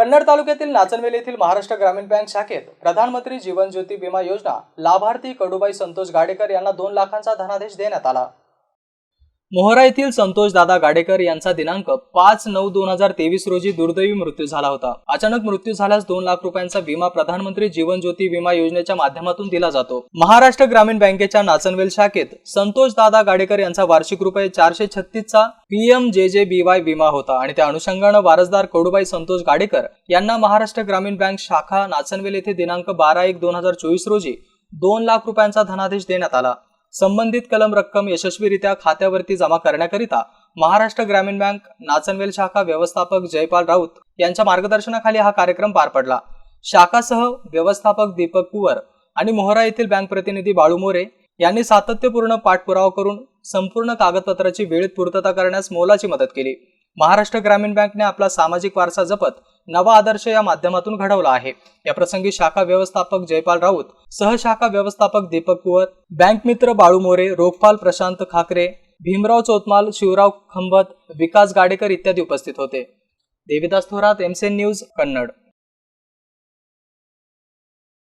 कन्नड तालुक्यातील नाचनवेल येथील महाराष्ट्र ग्रामीण बँक शाखेत प्रधानमंत्री जीवन ज्योती विमा योजना लाभार्थी कडुबाई संतोष गाडेकर यांना दोन लाखांचा धनादेश देण्यात आला. मोहरा येथील संतोष दादा गाडेकर यांचा दिनांक पाच नऊ दोन हजार तेवीस रोजी दुर्दैवी मृत्यू झाला होता. अचानक मृत्यू झाल्यास दोन लाख रुपयांचा विमा प्रधानमंत्री जीवन ज्योती विमा योजनेच्या माध्यमातून दिला जातो. महाराष्ट्र ग्रामीण बँकेच्या नाचनवेल शाखेत संतोष दादा गाडेकर यांचा वार्षिक रुपये चारशे छत्तीसचा पीएम जे जे बी वाय विमा होता आणि त्या अनुषंगानं वारसदार कडूबाई संतोष गाडेकर यांना महाराष्ट्र ग्रामीण बँक शाखा नाचनवेल येथे दिनांक बारा एक दोन हजार चोवीस रोजी दोन लाख रुपयांचा धनादेश देण्यात आला. संबंधित कलम रक्कम यशस्वीरित्या खात्यावरती जमा करण्याकरिता महाराष्ट्र ग्रामीण बँक नाचनवेल शाखा व्यवस्थापक जयपाल राऊत यांच्या मार्गदर्शनाखाली हा कार्यक्रम पार पडला. शाखासह व्यवस्थापक दीपक कुवर आणि मोहरा येथील बँक प्रतिनिधी बाळू मोरे यांनी सातत्यपूर्ण पाठपुरावा करून संपूर्ण कागदपत्राची वेळेत पूर्तता करण्यास मोलाची मदत केली. महाराष्ट्र ग्रामीण बँकने आपला सामाजिक वारसा जपत नवा आदर्श या माध्यमातून घडवला आहे. या प्रसंगी शाखा व्यवस्थापक जयपाल राऊत सहशाखा व्यवस्थापक दीपक कुवर बँक मित्र बाळू मोरे रोखपाल प्रशांत खाकरे भीमराव चोतमाल शिवराव खंबत विकास गाडेकर इत्यादी उपस्थित होते. Devidas Thorat MCN news Kannad.